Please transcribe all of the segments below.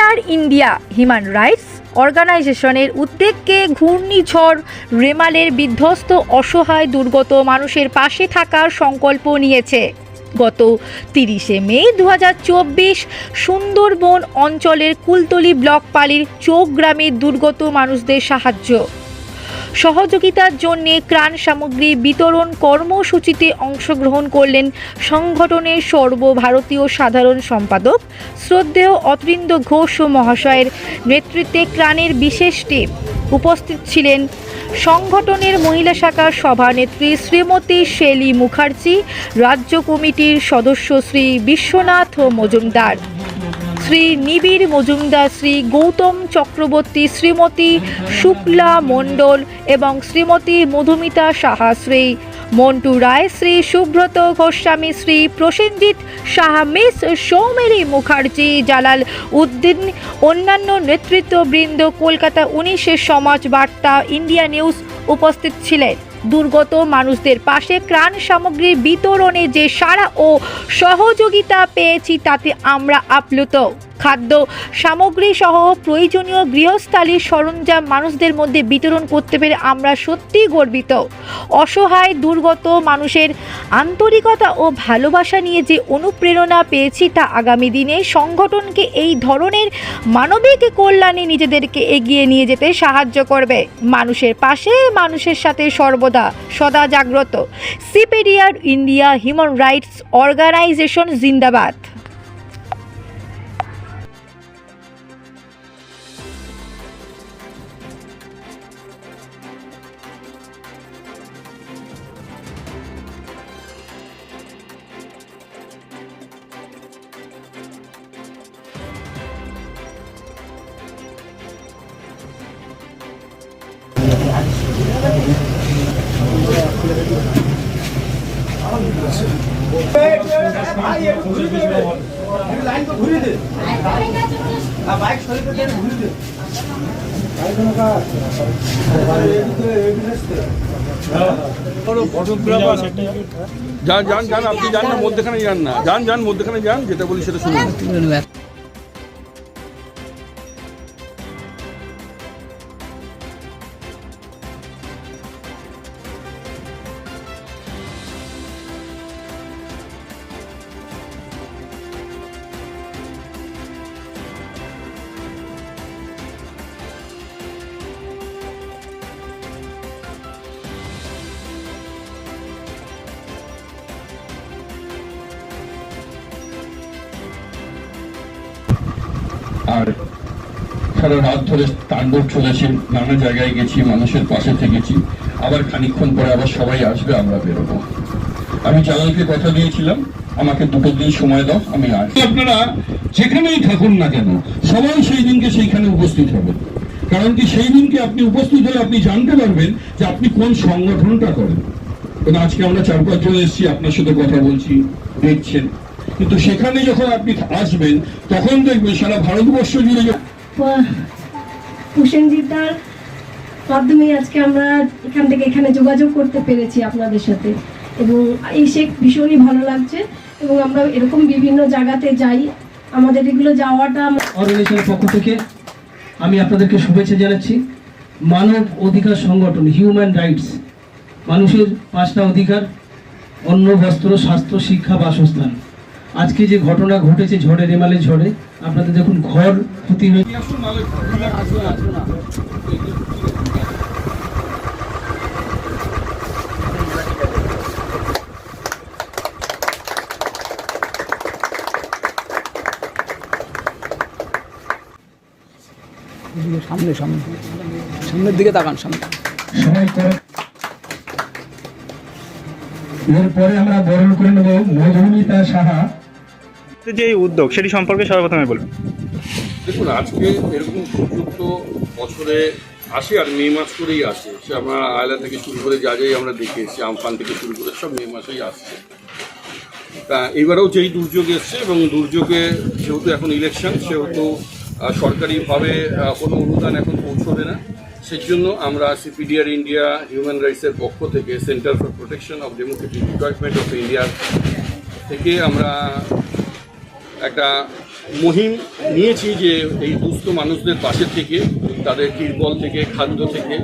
CPDR India human rights অর্গানাইজেশনের উদ্যোগকে ঘূর্ণিঝড় রেমালের বিধ্বস্ত অসহায় দুর্গত মানুষের পাশে থাকার সংকল্প নিয়েছে। গত তিরিশে মে দু হাজার চব্বিশ সুন্দরবন অঞ্চলের কুলতলি ব্লক পালির চোখ গ্রামের দুর্গত মানুষদের সাহায্য। সহযোগিতার জন্য ত্রাণ সামগ্রী বিতরণ কর্মসূচিতে অংশগ্রহণ করলেন সংগঠনের সর্বভারতীয় সাধারণ সম্পাদক শ্রদ্ধেয় অতরিন্দ ঘোষ ও মহাশয়ের নেতৃত্বে ত্রাণের বিশেষ টিম উপস্থিত ছিলেন। সংগঠনের মহিলা শাখার সভানেত্রী শ্রীমতী শেলি মুখার্জি, রাজ্য কমিটির সদস্য শ্রী বিশ্বনাথ মজুমদার। শ্রী নিবিড় মজুমদার শ্রী গৌতম চক্রবর্তী, শ্রীমতী শুক্লা মণ্ডল এবং শ্রীমতী মধুমিতা সাহা শ্রী, মন্টু রায় শ্রী, সুব্রত গোস্বামী শ্রী, প্রসেনজিৎ সাহা, মিস সৌমেরি মুখার্জি, জালাল উদ্দিন, অন্যান্য নেতৃত্ববৃন্দ, কলকাতা উনিশের সমাজ বার্তা, ইন্ডিয়া নিউজ উপস্থিত ছিলেন। দুর্গত মানুষদের পাশে ত্রাণ সামগ্রী বিতরণে যে সারা ও সহযোগিতা পেয়েছি তাতে আমরা আপ্লুত। খাদ্য সামগ্রী সহ প্রয়োজনীয় গৃহস্থালীর সরঞ্জাম মানুষদের মধ্যে বিতরণ করতে পেরে আমরা সত্যিই গর্বিত। অসহায়, দুর্গত মানুষের আন্তরিকতা ও ভালোবাসা নিয়ে যে অনুপ্রেরণা পেয়েছি তা আগামী দিনে সংগঠনকে এই ধরনের মানবিক কল্যাণে নিজেদেরকে এগিয়ে নিয়ে যেতে সাহায্য করবে। মানুষের পাশে, মানুষের সাথে সর্বদা সদা জাগ্রত। CPDR India human rights organisation জিন্দাবাদ। যান যান যান, আপনি যান না, মধ্যখানে যান না। যান যান, মধ্যখানে যান, যেটা বলি সেটা শুনুন। আর সারা রাত ধরে তাণ্ডব চলেছে, নানা জায়গায় গেছি, মানুষের পাশে থেকেছি। আবার খানিকক্ষণ পরে আবার সবাই আসবে, আমরা বেরোবো। আমি জালালকে কথা দিয়েছিলাম, আমাকে দুটো দিন সময় দাও, আমি আসব আপনারা যেখানেই থাকুন না কেন, সবাই সেই দিনকে সেইখানে উপস্থিত হবেন কারণ কি সেই দিনকে আপনি উপস্থিত হলে আপনি জানতে পারবেন যে আপনি কোন সংগঠনটা করেন। আজকে আমরা চার পাঁচজন এসেছি, আপনার সাথে কথা বলছি, দেখছেন। কিন্তু সেখানে যখন আপনি আসবেন তখন দেখবেন সারা ভারতবর্ষ জুড়ে যখন প্রসেনজিতার মাধ্যমে আজকে আমরা এখান থেকে এখানে যোগাযোগ করতে পেরেছি আপনাদের সাথে। এবং এসে ভীষণই ভালো লাগছে। এবং আমরা এরকম বিভিন্ন জায়গাতে যাই। আমাদের এগুলো যাওয়াটা অর্গানাইজেশনের পক্ষ থেকে আমি আপনাদেরকে শুভেচ্ছা জানাচ্ছি। মানব অধিকার সংগঠন হিউম্যান রাইটস মানুষের পাঁচটা অধিকার অন্ন বস্ত্র স্বাস্থ্য শিক্ষা বাসস্থান। আজকে যে ঘটনা ঘটেছে ঝড়ে রেমালে ঝড়ে আপনাদের দেখুন ঘর ক্ষতি হয়ে সামনে সামনে। সামনের দিকে তাকান সামনে। সবাই এরপরে আমরা বরণ করে নেব মধুমিতা সাহা। যে এই উদ্যোগ, সেটি সম্পর্কে সর্বপ্রথমে বলুন। দেখুন, আজকে এরকম সুযোগ বছরে আসে আর মে মাস করেই আসে। সে আমরা আয়লা থেকে শুরু করে যা যাই আমরা দেখে এসেছি, আমফান থেকে শুরু করে সব মে মাসেই আসছে। তা এবারেও যেই দুর্যোগ এসছে এবং দুর্যোগে যেহেতু এখন ইলেকশন সেহেতু সরকারিভাবে কোনো অনুদান এখন পৌঁছবে না। সেই জন্য আমরা সিপিডিআর ইন্ডিয়া হিউম্যান রাইটসের পক্ষ থেকে centre for protection of democratic department of India থেকে আমরা একটা মহিম নিয়েছি যে এই দুস্থ মানুষদের পাশে থেকে তাদের তিরপল থেকে খাদ্য থেকে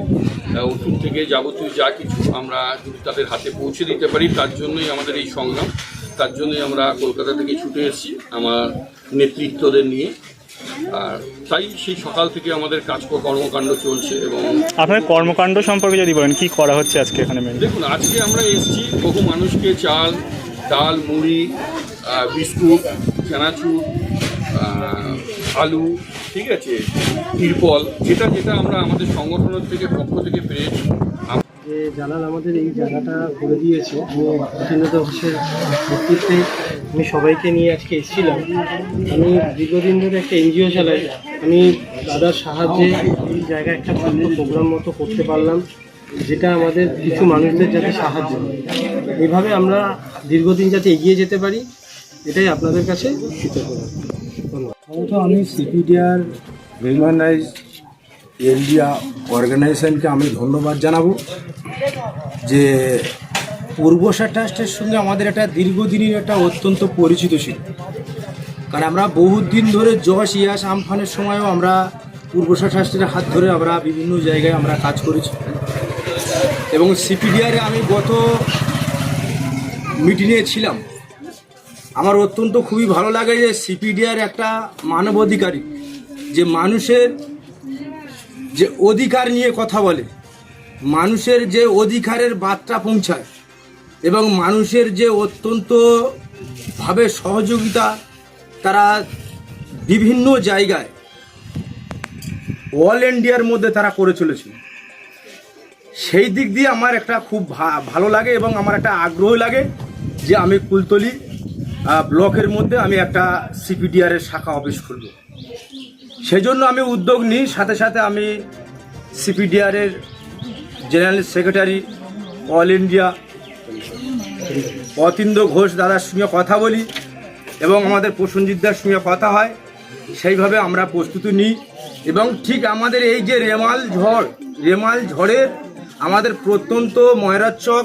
ওষুধ থেকে যাবতীয় যা কিছু আমরা যদি তাদের হাতে পৌঁছে দিতে পারি তার জন্যই আমাদের এই সংগ্রাম। তার জন্যই আমরা কলকাতা থেকে ছুটে এসেছি আমার নেতৃত্বদের নিয়ে। আর তাই সেই সকাল থেকে আমাদের কাজ কর্মকাণ্ড চলছে এবং আপনার কর্মকাণ্ড সম্পর্কে যদি বলেন কি করা হচ্ছে আজকে এখানে দেখুন আজকে আমরা এসেছি বহু মানুষকে চাল ডাল মুড়ি বিস্কুট চানাচুর আলু, ঠিক আছে, তিরপল যেটা যেটা আমরা আমাদের সংগঠনের থেকে পক্ষ থেকে পেয়েছি যে জালাল আমাদের এই জায়গাটা করে দিয়েছে, আমি ঘোষের নেতৃত্বে আমি সবাইকে নিয়ে আজকে এসেছিলাম আমি দীর্ঘদিন ধরে একটা এনজিও চালাই, আমি দাদার সাহায্যে এই জায়গায় একটা ছোট্ট প্রোগ্রাম মতো করতে পারলাম, যেটা আমাদের কিছু মানুষদের যাতে সাহায্য হয়। এইভাবে আমরা দীর্ঘদিন যাতে এগিয়ে যেতে পারি এটাই আপনাদের কাছে? ধন্যবাদ আমি সিপিডিআর রাইটস ইন্ডিয়া অর্গানাইজেশনকে আমি ধন্যবাদ জানাব যে পূর্বশা ট্রাস্টের সঙ্গে আমাদের একটা দীর্ঘদিনের একটা অত্যন্ত পরিচিত ছিল। কারণ আমরা বহুত দিন ধরে যশ ইয়াস আমফানের সময়ও আমরা পূর্বশা ট্রাস্টের হাত ধরে আমরা বিভিন্ন জায়গায় আমরা কাজ করেছি। এবং সিপিডিআরে আমি গত মিটিংয়ে ছিলাম। আমার অত্যন্ত খুবই ভালো লাগে যে সিপিডিআর একটা মানবাধিকারী, যে মানুষের যে অধিকার নিয়ে কথা বলে, মানুষের যে অধিকারের বার্তা পৌঁছায় এবং মানুষের যে অত্যন্ত ভাবে সহযোগিতা, তারা বিভিন্ন জায়গায় অল ইন্ডিয়ার মধ্যে তারা করে চলেছে সেই দিক দিয়ে আমার একটা খুব ভালো লাগে এবং আমার একটা আগ্রহ লাগে যে আমি কুলতলি ব্লকের মধ্যে আমি একটা সিপিডিআর এর শাখা অফিস খুলব। সেই জন্য আমি উদ্যোগ নিই, সাথে সাথে আমি সিপিডিআর এর general secretary all India Atindra Ghosh দাদার সঙ্গে কথা বলি এবং আমাদের প্রসঞ্জিতদার সঙ্গে কথা হয়। সেইভাবে আমরা প্রস্তুতি নিই এবং ঠিক আমাদের এই যে রেমাল ঝড়, রেমাল ঝড়ের আমাদের প্রত্যন্ত ময়রার চক,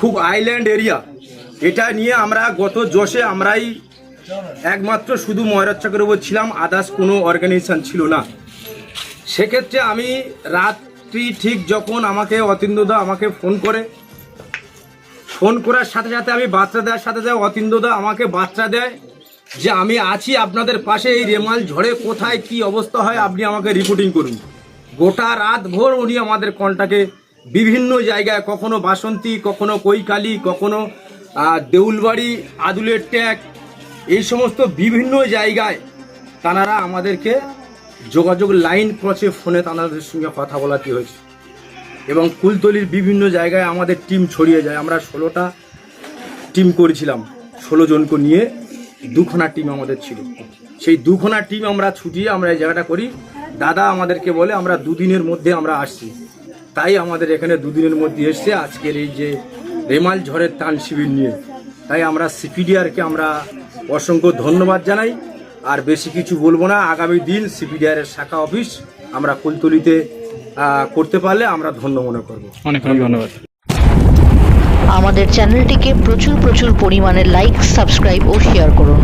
খুব আইল্যান্ড এরিয়া এটা নিয়ে আমরা গত জশে আমরাই একমাত্র শুধু ময়রার চকের উপর ছিলাম আদার্স কোনো অর্গানাইজেশন ছিল না। সেক্ষেত্রে আমি রাত্রি ঠিক যখন আমাকে অতীন্দ্রদা আমাকে ফোন করে ফোন করার সাথে সাথে আমি বাচ্চা দেওয়ার সাথে সাথে অতীন্দ্রদা আমাকে বাচ্চা দেয় যে আমি আছি আপনাদের পাশে, এই রেমাল ঝড়ে কোথায়, কি অবস্থা হয়, আপনি আমাকে রিপোর্টিং করুন। গোটা রাত ভোর উনি আমাদের কন্টাকে বিভিন্ন জায়গায়, কখনো বাসন্তী, কখনো কৈকালি, কখনো দেউলবাড়ি, আদুলের ট্যাগ, এই সমস্ত বিভিন্ন জায়গায় তানারা আমাদেরকে যোগাযোগ লাইন ক্রসে ফোনে তাদের সঙ্গে কথা বলাতে হয়েছে। এবং কুলতলির বিভিন্ন জায়গায় আমাদের টিম ছড়িয়ে যায়। আমরা ষোলোটা টিম করেছিলাম। ষোলো জনকে নিয়ে দুখানা টিম আমাদের ছিল। সেই দুখানা টিম আমরা ছুটিয়ে আমরা এই জায়গাটা করি। দাদা আমাদেরকে বলে, আমরা দুদিনের মধ্যে আমরা আসছি। তাই আমাদের এখানে দুদিনের মধ্যে এসছে আজকের এই যে রেমাল ঝড়ের ত্রাণ শিবির নিয়ে। তাই আমরা সিপিডিআরকে আমরা অসংখ্য ধন্যবাদ জানাই। আর বেশি কিছু বলব না আগামী দিন সিপিডিআর এর শাখা অফিস আমরা কুলতলিতে করতে পারলে আমরা ধন্য মনে করব। অনেক অনেক ধন্যবাদ। আমাদের চ্যানেলটিকে প্রচুর প্রচুর পরিমাণে লাইক সাবস্ক্রাইব ও শেয়ার করুন।